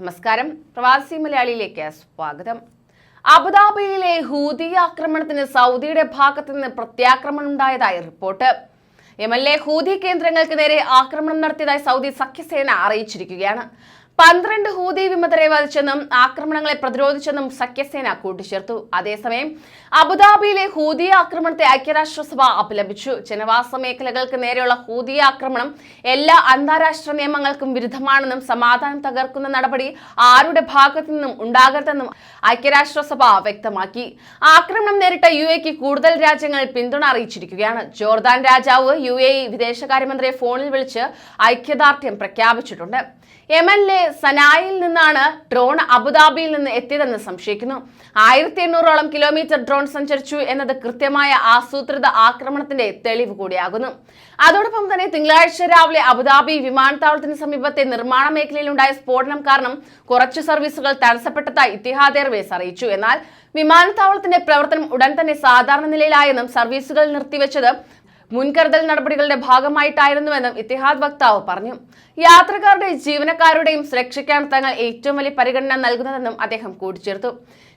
നമസ്കാരം. പ്രവാസി മലയാളിയിലേക്ക് സ്വാഗതം. അബുദാബിയിലെ ഹൂതി ആക്രമണത്തിന് സൗദിയുടെ ഭാഗത്തു നിന്ന് പ്രത്യാക്രമണം ഉണ്ടായതായി report. M L A Houthi കേന്ദ്രങ്ങൾക്ക് നേരെ ആക്രമണം നടത്തിയതായി സൗദി സഖ്യസേന അറിയിച്ചിരിക്കുകയാണ്. പന്ത്രണ്ട് ഹൂതി വിമതരെ വധിച്ചെന്നും ആക്രമണങ്ങളെ പ്രതിരോധിച്ചെന്നും സഖ്യസേന കൂട്ടിച്ചേർത്തു. അതേസമയം അബുദാബിയിലെ ഹൂതി ആക്രമണത്തെ ഐക്യരാഷ്ട്രസഭ അപലപിച്ചു. ജനവാസ മേഖലകൾക്ക് നേരെയുള്ള ഹൂതി ആക്രമണം എല്ലാ അന്താരാഷ്ട്ര നിയമങ്ങൾക്കും വിരുദ്ധമാണെന്നും സമാധാനം തകർക്കുന്ന നടപടി ആരുടെ ഭാഗത്തു നിന്നും ഉണ്ടാകരുതെന്നും ഐക്യരാഷ്ട്രസഭ വ്യക്തമാക്കി. ആക്രമണം നേരിട്ട യു എക്ക് കൂടുതൽ രാജ്യങ്ങൾ പിന്തുണ അറിയിച്ചിരിക്കുകയാണ്. ജോർദാൻ രാജാവ് യു എ വിദേശകാര്യമന്ത്രിയെ ഫോണിൽ വിളിച്ച് ഐക്യദാർഢ്യം പ്രഖ്യാപിച്ചിട്ടുണ്ട്. യമൻ എ സനായിൽ നിന്നാണ് ഡ്രോൺ അബുദാബിയിൽ നിന്ന് എത്തിയതെന്ന് സംശയിക്കുന്നു. ആയിരത്തി എണ്ണൂറോളം കിലോമീറ്റർ ഡ്രോൺ സഞ്ചരിച്ചു എന്നത് കൃത്യമായ ആസൂത്രിത ആക്രമണത്തിന്റെ തെളിവ് കൂടിയാകുന്നു. അതോടൊപ്പം തന്നെ തിങ്കളാഴ്ച രാവിലെ അബുദാബി വിമാനത്താവളത്തിന് സമീപത്തെ നിർമ്മാണ മേഖലയിലുണ്ടായ സ്ഫോടനം കാരണം കുറച്ച് സർവീസുകൾ തടസ്സപ്പെട്ടതായി ഇത്തിഹാദ് എയർവേസ് അറിയിച്ചു. എന്നാൽ വിമാനത്താവളത്തിന്റെ പ്രവർത്തനം ഉടൻ തന്നെ സാധാരണ നിലയിലായെന്നും സർവീസുകൾ നിർത്തിവെച്ചത് മുൻകരുതൽ നടപടികളുടെ ഭാഗമായിട്ടായിരുന്നുവെന്നും ഇത്തിഹാദ് വക്താവ് പറഞ്ഞു. യാത്രക്കാരുടെയും ജീവനക്കാരുടെയും സുരക്ഷയ്ക്കാണ് തങ്ങൾ ഏറ്റവും വലിയ പരിഗണന നൽകുന്നതെന്നും അദ്ദേഹം കൂട്ടിച്ചേർത്തു.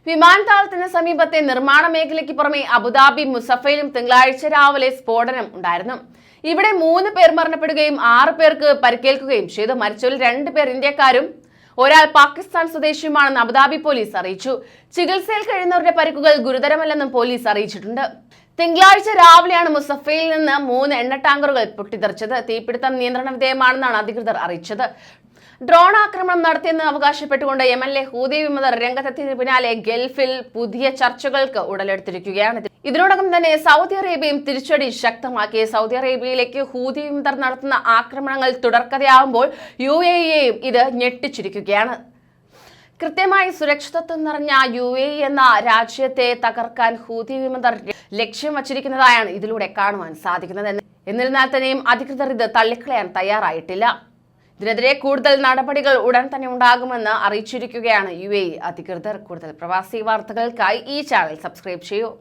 വിമാനത്താവളത്തിന് സമീപത്തെ നിർമ്മാണ മേഖലയ്ക്ക് പുറമെ അബുദാബി മുസഫയിലും തിങ്കളാഴ്ച രാവിലെ സ്ഫോടനം ഉണ്ടായിരുന്നു. ഇവിടെ മൂന്ന് പേർ മരണപ്പെടുകയും ആറ് പേർക്ക് പരിക്കേൽക്കുകയും ചെയ്തു. മരിച്ചവരിൽ രണ്ട് പേർ ഇന്ത്യക്കാരും ഒരാൾ പാകിസ്ഥാൻ സ്വദേശിയുമാണെന്ന് അബുദാബി പോലീസ് അറിയിച്ചു. ചികിത്സയിൽ കഴിയുന്നവരുടെ പരിക്കുകൾ ഗുരുതരമല്ലെന്നും പോലീസ് അറിയിച്ചിട്ടുണ്ട്. തിങ്കളാഴ്ച രാവിലെയാണ് മുസഫയിൽ നിന്ന് മൂന്ന് എണ്ണ ടാങ്കറുകൾ പൊട്ടിത്തെറിച്ചത്. തീപിടുത്തം നിയന്ത്രണ വിധേയമാണെന്നാണ് അധികൃതർ അറിയിച്ചത്. ഡ്രോൺ ആക്രമണം നടത്തിയെന്ന് അവകാശപ്പെട്ടുകൊണ്ട് എ ഹൂതി വിമതർ രംഗത്തെത്തിയതിന് പിന്നാലെ ഗൾഫിൽ പുതിയ ചർച്ചകൾക്ക് ഉടലെടുത്തിരിക്കുകയാണ്. ഇതിനോടകം തന്നെ സൗദി അറേബ്യയും തിരിച്ചടി ശക്തമാക്കി. സൗദി അറേബ്യയിലേക്ക് ഹൂതി വിമതർ നടത്തുന്ന ആക്രമണങ്ങൾ തുടർക്കഥയാവുമ്പോൾ യു ഇത് ഞെട്ടിച്ചിരിക്കുകയാണ്. കൃത്യമായി സുരക്ഷിതത്വം നിറഞ്ഞ യു എ എന്ന രാജ്യത്തെ തകർക്കാൻ ഹൂതി വിമതർ ലക്ഷ്യം വച്ചിരിക്കുന്നതായാണ് ഇതിലൂടെ കാണുവാൻ സാധിക്കുന്നത്. എന്നിരുന്നാൽ തന്നെയും അധികൃതർ ഇത് തള്ളിക്കളയാൻ തയ്യാറായിട്ടില്ല. ഇതിനെതിരെ കൂടുതൽ നടപടികൾ ഉടൻ തന്നെ ഉണ്ടാകുമെന്ന് അറിയിച്ചിരിക്കുകയാണ് യു എ അധികൃതർ. കൂടുതൽ പ്രവാസി വാർത്തകൾക്കായി ഈ ചാനൽ സബ്സ്ക്രൈബ് ചെയ്യൂ.